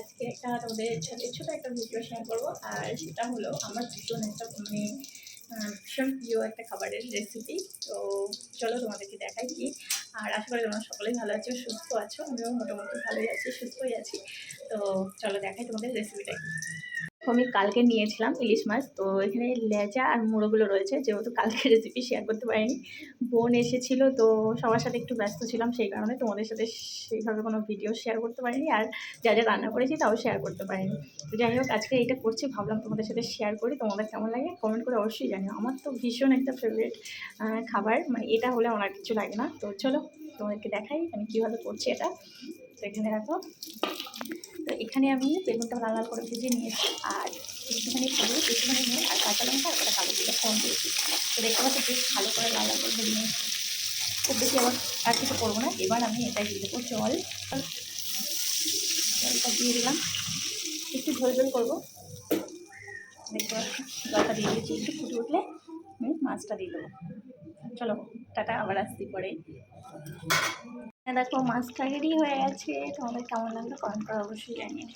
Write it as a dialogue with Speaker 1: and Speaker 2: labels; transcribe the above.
Speaker 1: আজকে একটা তোমাদের সাথে ছোটো একটা ভিডিও শেয়ার করব, আর সেটা হলো আমার ভীষণ একটা মানে ভীষণ প্রিয় একটা খাবারের রেসিপি তো চলো তোমাদেরকে দেখাই কি। আর আশা করি তোমরা সকলেই ভালো আছো, সুস্থ আছো। আমিও মোটামুটি ভালোই আছি, সুস্থই আছি। তো চলো দেখাই তোমাদের রেসিপিটা কি। আমি কালকে নিয়েছিলাম ইলিশ মাছ, তো এখানে লেজা আর মুড়োগুলো রয়েছে, যেহেতু কালকে রেসিপি শেয়ার করতে পারিনি। বোন এসেছিল, তো সবার সাথে একটু ব্যস্ত ছিলাম, সেই কারণে তোমাদের সাথে সেইভাবে কোনো ভিডিও শেয়ার করতে পারিনি, আর যা যা রান্না করেছি তাও শেয়ার করতে পারিনি। তো যাই হোক, আজকে এটা করছি, ভাবলাম তোমাদের সাথে শেয়ার করি, তোমাদের কেমন লাগে কমেন্ট করে অবশ্যই জানিও। আমার তো ভীষণ একটা ফেভারিট খাবার মানে এটা হলে আমার আর কিছু লাগে না। তো চলো তোমাদেরকে দেখাই আমি কীভাবে করছি এটা। তো এখানে দেখো তো এখানে আমি বেগুনটা লাল লাল করে ভেজে নিয়েছি আর একটুখানি হলুদ, একটুখানি নুন আর কাঁচা লঙ্কা আর একটা কালো জিরে ফোন দিয়েছি। তো দেখতে পাচ্ছি বেশ ভালো করে লাল লাল করে ভেজে নিয়েছি। খুব বেশি আবার আর কিছু করব না। এবার আমি এটাই দিয়ে দেবো জল। জলটা দিয়ে দিলাম। একটু ঝোল ঝোল করব। দেখতে পাচ্ছি জলটা দিয়ে দিয়েছি। একটু ফুটে উঠলে আমি মাছটা দিয়ে দেবো। চলো, টাটা, আবার আসছি পরে। দেখো মাছটা রেডি হয়ে গেছে। তোমাদের কেমন লাগল? কমেন্ট করে অবশ্যই জানিয়ে